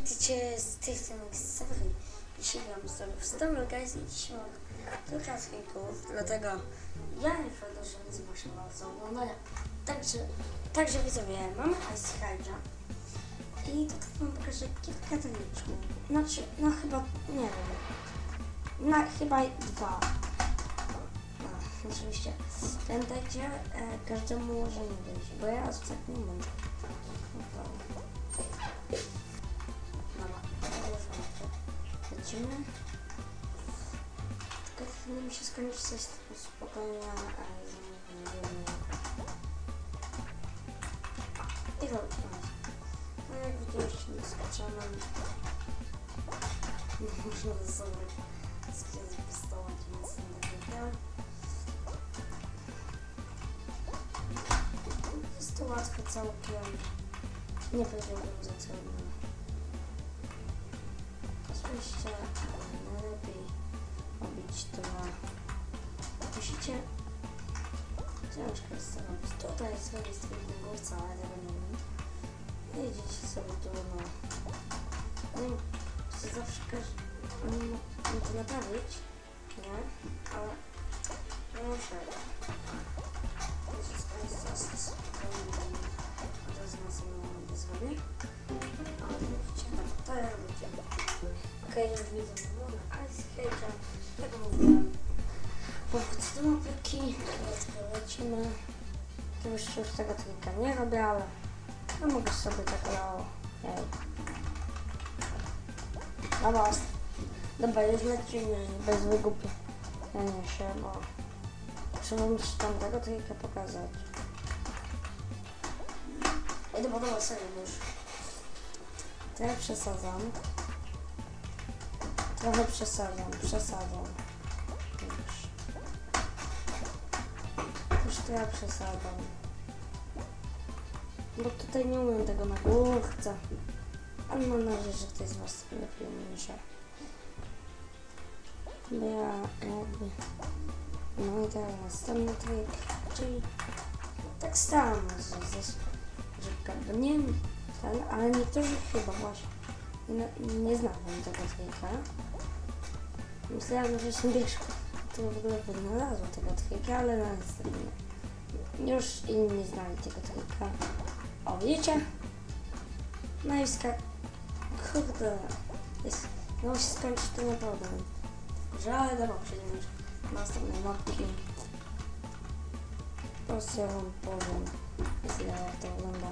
witajcie z tej strony Severy. Dzisiaj gram sobie w Stumble Guys i dzisiaj mam kilka filmików, dlatego ja nie że nie zmuszę was do oglądania. Także, także widzowie, mamy Ice Hydra i tutaj wam pokażę kilka tajniczków. Znaczy, no chyba, nie wiem, na chyba dwa. No, oczywiście, pamiętajcie, e, każdemu może nie wyjść, bo ja ostatnio mam. Lecimy. Tylko powinno mi się skończyć coś typu spokojnie, ale zamówienie. I robimy. No jak widzieliście, nie skoczymy. Można ze sobą skryć pistolet, więc nie wiedziałem. Jest to łatwe całkiem. Nie powiedziałbym za trudno. Oczywiście najlepiej robić to. Musicie... Ciężko jest to robić. Tutaj sobie stwierdzę górca, ale tego nie wiem. I idziecie sobie tu, no... No i zawsze każdy... Oni mogą to naprawić, nie? Ale... Muszę. Już widzę, no Ice Cage'a, jak mówiłem. Powrót do teraz lecimy. To już już tego trika nie robię, ale no mogę sobie tak no, ej. Dobra, dobra, już lecimy bez wygłupienia się, bo trzeba mi się tam tego trika pokazać. Dobra, serio, bo już trochę przesadzam. Trochę przesadzam, przesadzam. Już. Już trochę przesadzam. Bo tutaj nie umiem tego na górce. Ale mam nadzieję, że ktoś z Was lepiej umie Bo ja jakby... No i teraz następny trik, czyli tak samo, że, wiem, ten, ale niektórzy chyba właśnie nie, nie znałem tego trika. Myślałem, że się wiesz, to w ogóle wynalazło tego trika, ale no niestety nie. Już inni znali tego trika. O, widzicie? No i ska... Kurde. Jest... No się skończy to nie problem. Że ale dobra, przejdziemy do następnej mapki. Po prostu ja wam powiem, jak to wygląda.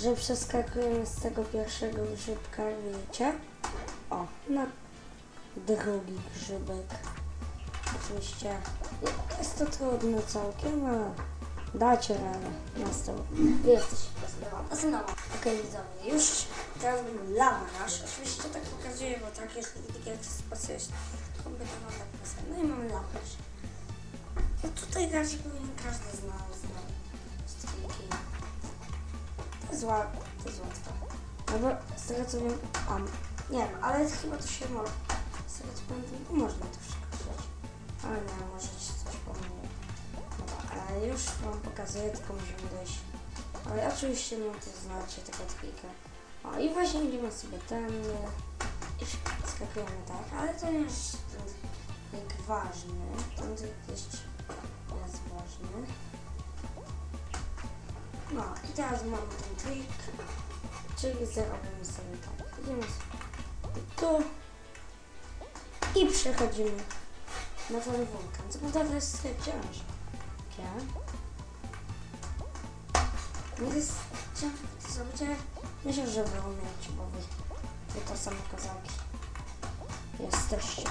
Że przeskakujemy z tego pierwszego grzybka, wiecie? O, na drugi grzybek. Oczywiście jest to trudne całkiem, ale dacie radę. Następny. Wy jesteście znowu. Okej, widzowie, już teraz będę lava rush. Oczywiście tak pokazuję, bo tak jest tak jak spacja jest kompletowana tak pasja. No i mamy lava rush. No tutaj raczej powinien każdy z nas znać. Striki. To jest łatwe. To jest łatwe. No bo z tego co wiem, a, nie wiem, ale chyba to się może, można to przekrzyć. Ale nie, może się coś pomyliło. Dobra, ale już wam pokazuję, tylko musimy dojść. Ale oczywiście no to znacie tego trika. O i właśnie idziemy sobie ten i skakujemy tak, ale to nie jest trik ważny. Ten jest, jest ważny. No i teraz mamy ten trik, czyli zrobimy sobie tak. Idziemy sobie tu i przechodzimy na ten wulkan. Co prawda to jest ciężkie. Nie jest ciężko to zrobić, ale myślę, że wy umiecie, bo wy, to same kozaki jesteście.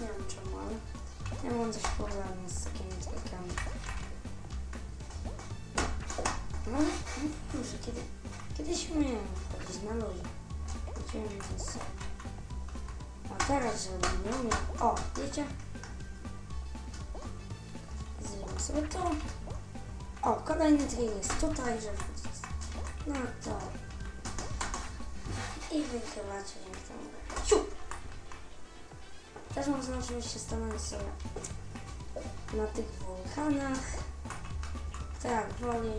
Nie wiem czemu, ale ja mam coś problemu z takimi trikami. No, no kurczę, kiedy, kiedyś umiałem wchodzić na ludzi. Chodziłem więc... A teraz, żeby nie umiem... O, wiecie? Zrobimy sobie to. O, kolejny trik jest tutaj, że wchodzić. No to... I wykrywacie dzięki temu. Ciu! Też można oczywiście stanąć sobie na tych wulkanach. Tak, woli.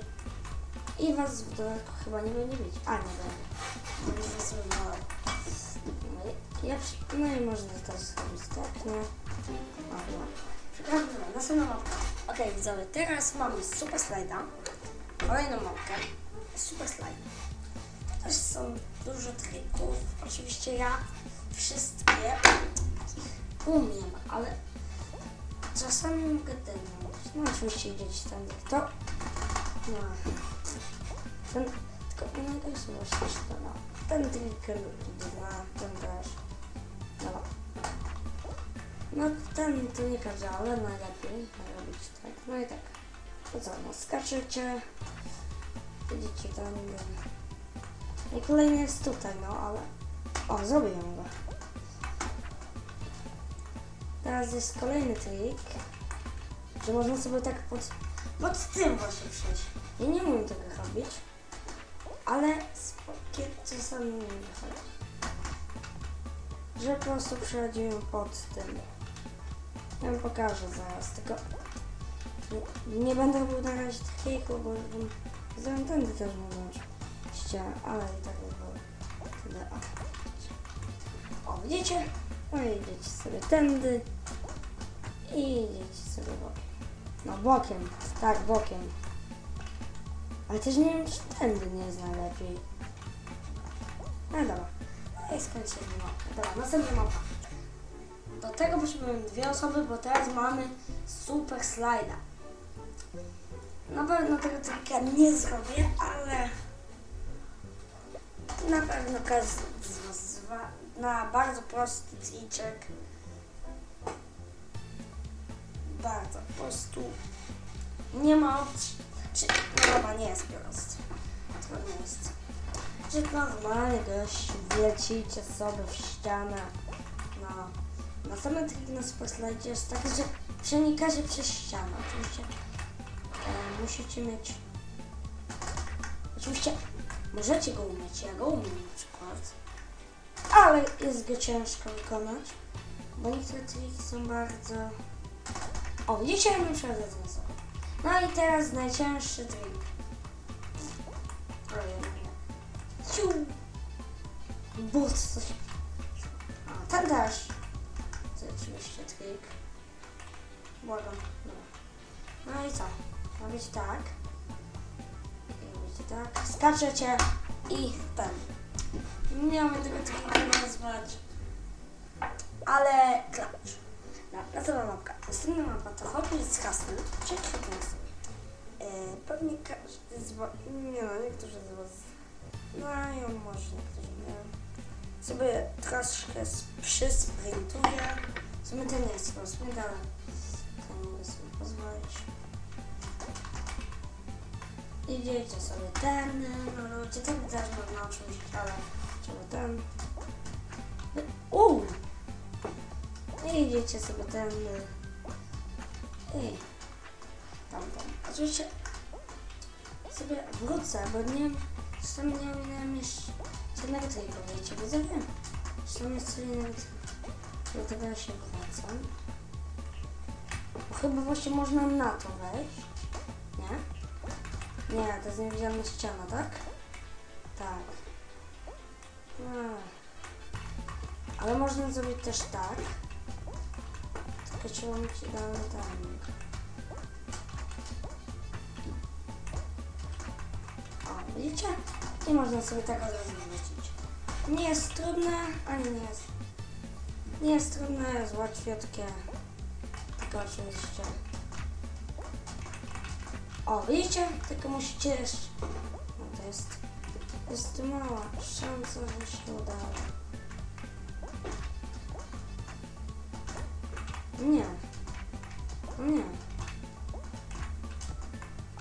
I was w dodatku chyba nie będzie widzieć. A, nie będzie. Będzie ja, no i można też zrobić tak, nie? O, no. Następna mapka. Okej, widzowie, teraz mamy super slajda. Kolejną mapkę. Super slajd. Też są dużo trików. Oczywiście ja wszystkie umiem, ale czasami mogę dynąć. No oczywiście gdzieś tam to. No. Ten, tylko nie najgorszy właśnie to no. Ten trik dwa, ten też. No. Ten to nie każdy, ale najlepiej robić tak. No i tak. To co, no skaczecie. Idziecie tam. I kolejny jest tutaj, no ale... O, zrobiłem go. Teraz jest kolejny trik, że można sobie tak pod, pod tym właśnie przejść. Ja nie umiem tego robić, ale spokojnie czasami nie wychodzi. Że po prostu przechodziłem pod tym. Ja wam pokażę zaraz, tylko nie, nie będę robił na razie triku, bo bym tędy też mogłem ścianę, ale i tak by było tyle. O widzicie? No i idziecie sobie tędy i idziecie sobie bokiem. No bokiem, tak bokiem. Ale też nie wiem, czy tędy nie jest najlepiej. No dobra. No i skończymy mapę. Dobra, następna mapa. Do tego potrzebujemy dwie osoby, bo teraz mamy super slajda. Na pewno tego trika nie zrobię, ale na pewno każdy z Was na bardzo prosty triczek. Bardzo po prostu nie ma opcji. Czy no chyba nie jest prosty. Trudno jest. Że normalnie gość wlecicie sobie w ścianę. No. Następny trik na slajdzie jest taki, że przenikacie przez ścianę. Oczywiście e, musicie mieć Oczywiście możecie go umieć, ja go umiem na przykład, ale jest go ciężko wykonać, bo niektóre triki są bardzo... O, przykład za sobie. No i teraz najcięższy trik. Ciu! But coś... A, ten też. To oczywiście trik. Błagam. Dobra. No i co? Robić tak. I tak. Skaczecie i ten. Nie umiem tego trika nazwać. Ale klacz. No, następna mapka. Następna mapa to hobby z Castle. Czyli fitness. E, pewnie każdy z was... Nie no, niektórzy z was znają, może niektórzy nie. Sobie troszkę przysprintuję. W sumie ten jest chyba sprint, ale to nie mogę sobie pozwolić. Idziecie sobie ten, no ludzie, ten też można oczywiście, ale trzeba ten. Uuu! I idziecie sobie ten i tamten. Oczywiście sobie wrócę, bo nie zresztą nie miałem jeszcze żadnego triku, wiecie, bo wiem. Zresztą jest coś innego triku. Do tego ja się wracam. Chyba właśnie można na to wejść. Nie? Nie, to jest niewidzialna ściana, tak? Tak. Ale można zrobić też tak. Tylko trzeba mieć idealny timing. Widzicie? I można sobie tak od. Nie jest trudne, ani nie jest. Nie jest trudne, jest łatwiutkie. Tylko oczywiście. O, widzicie? Tylko musicie jeszcze... No to jest... Jest mała szansa, że się udało. Nie. Nie.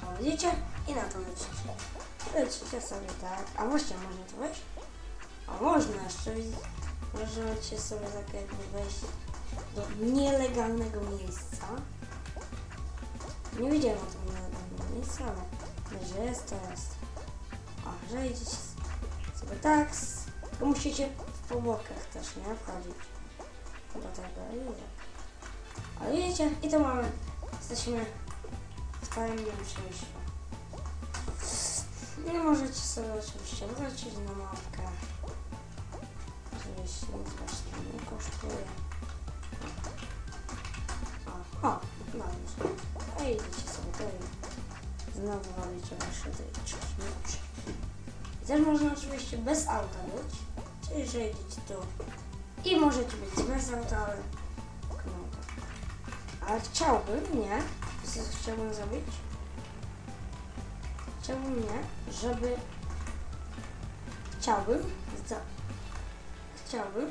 O, widzicie? I na to lecicie. Lecicie sobie tak. A właśnie, można to wejść? O, można jeszcze. Możecie sobie tak jakby wejść do nielegalnego miejsca. Nie wiedziałem o tym nielegalnym miejscu, ale że jest, to jest. O, że idziecie sobie tak. Tylko musicie w powłokach też, nie? Wchodzić. Do tego i tak. Ale widzicie, i to mamy. Jesteśmy w tajemnym przejściu. Nie możecie sobie oczywiście wrócić na mapkę. Oczywiście nic właśnie nie kosztuje. O, o dobrze. A idziecie sobie tutaj. Znowu robicie wasze. I też można oczywiście bez auta być. Czyli że jedziecie tu. I możecie być bez auta, ale... No. Ale chciałbym, nie? Co chciałbym zrobić? Chciałbym nie, żeby... Chciałbym... Za... Chciałbym...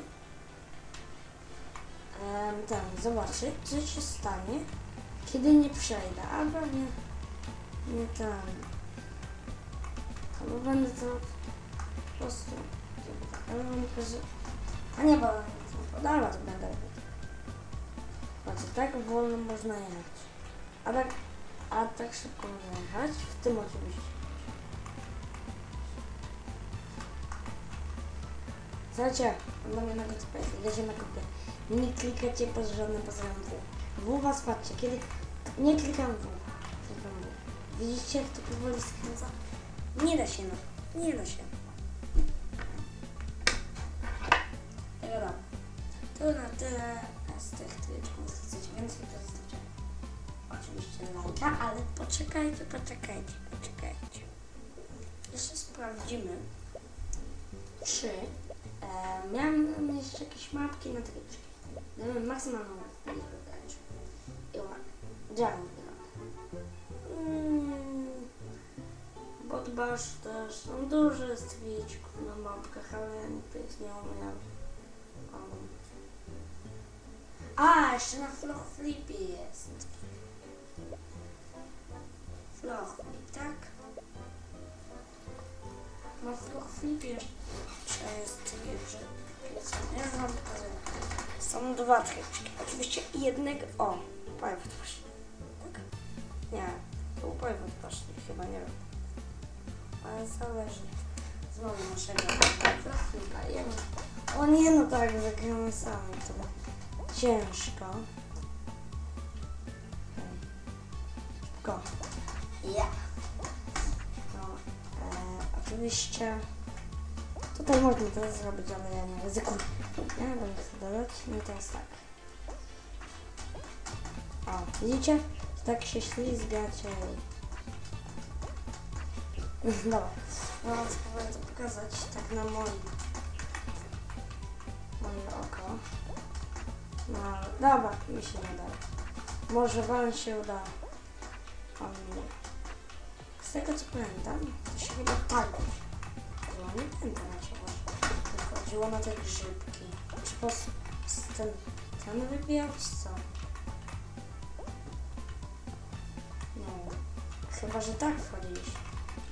em, ten, zobaczyć, co się stanie, kiedy nie przejdę. A pewnie... Nie ten... Albo będę to po prostu... Mam że... A nie, bo podala to będę robił. Znaczy, tak wolno można jechać. A tak, a tak szybko można jechać. W tym oczywiście. Słuchajcie, mam jednego powiedzieć. Idziecie na kupę. Nie klikacie pod żadnym pozorem W. W was kiedy... Nie klikam W. Klikam W. Widzicie, jak to powoli skręca? Nie da się, no. Nie da się. Dobra. To na tyle z tych tryczków. Chcecie więcej, to zostawcie oczywiście lajka, ale poczekajcie, poczekajcie, poczekajcie. Jeszcze sprawdzimy, czy e, miałem jeszcze jakieś mapki na tryczki. Damy maksymalną liczbę tryczków. I ładnie. Działam mm, Bodbasz też, są duże stwiczków na mapkach, ale ja tych nie umiem. Um. A, jeszcze na Floch Flipie jest. Floch Flip, tak? Na Floch Flipie jeszcze jest że Ja wam. Są dwa tryczki. Oczywiście jednego... O, pojawia właśnie. Tak? Nie, to pojawia właśnie, chyba, nie wiem. Ale zależy. Znowu naszego Flipa. Ja o nie, no tak, zagramy sami, to ciężko. Ja. No, e, oczywiście tutaj można to zrobić, ale ja nie ryzykuję. Ja będę to dodać. No i teraz tak. O, widzicie? Tak się ślizgacie. Dobra. No, spróbuję to pokazać tak na moim moje oko. No, dobra, mi się nie da. Może wam się uda. A mnie. Tego co pamiętam, to się chyba tak było. Nie pamiętam się właśnie chodziło na te grzybki. Czy po ten, ten wybijał, co? Wiem. Chyba, że tak wchodziliśmy.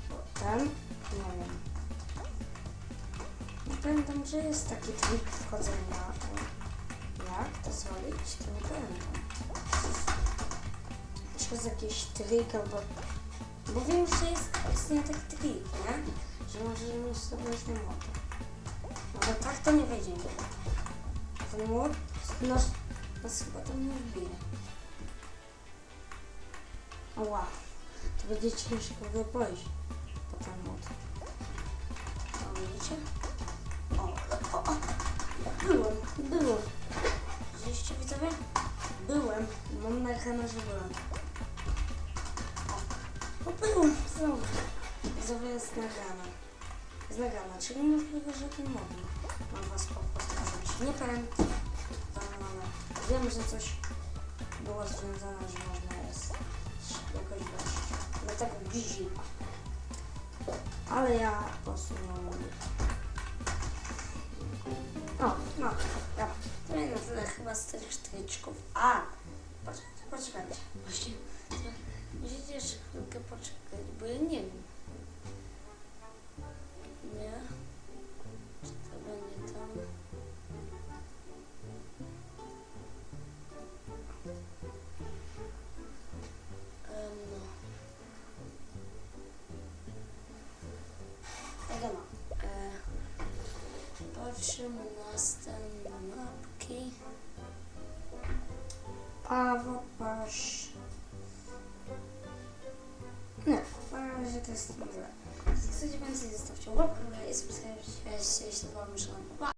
Bo ten? Nie wiem. Nie pamiętam, że jest taki trik wchodzenia. Jak to zrobić? To nie pamiętam. Czy jest jakiś trik albo... Bo wiem, że jest istnieje taki trik, nie? Że możesz mieć sobie różne. No bo tak to nie wejdzie nigdy. Ten młot nas, nas chyba tam nie wbije. Ała. To będzie ciężko go pójść po ten młot. O, widzicie? O, o, o. Byłem, byłem. Widzieliście widzowie? Byłem. Mam nagrane, że byłem. Byłem, znowu. Widzowie jest nagrane. Jest nagrane, czyli możliwe, że ten mobil mam was po prostu zrobić. Nie pamiętam, wiem, że coś było związane, że można jest jakoś wejść. Dlatego bliżej. Ale ja po. O, no, dobra. To tyle chyba z tych sztyczków. A! Poczekajcie, poczekajcie. Właśnie, musicie chwilkę poczekać, bo ja nie wiem. Nie? Czy to będzie tam? Em, no. E, Patrzymy na następne mapki. Paweł, to jest źle. chcecie więcej, zostawcie łapkę w górę i subskrybujcie, jeśli wam szanowni.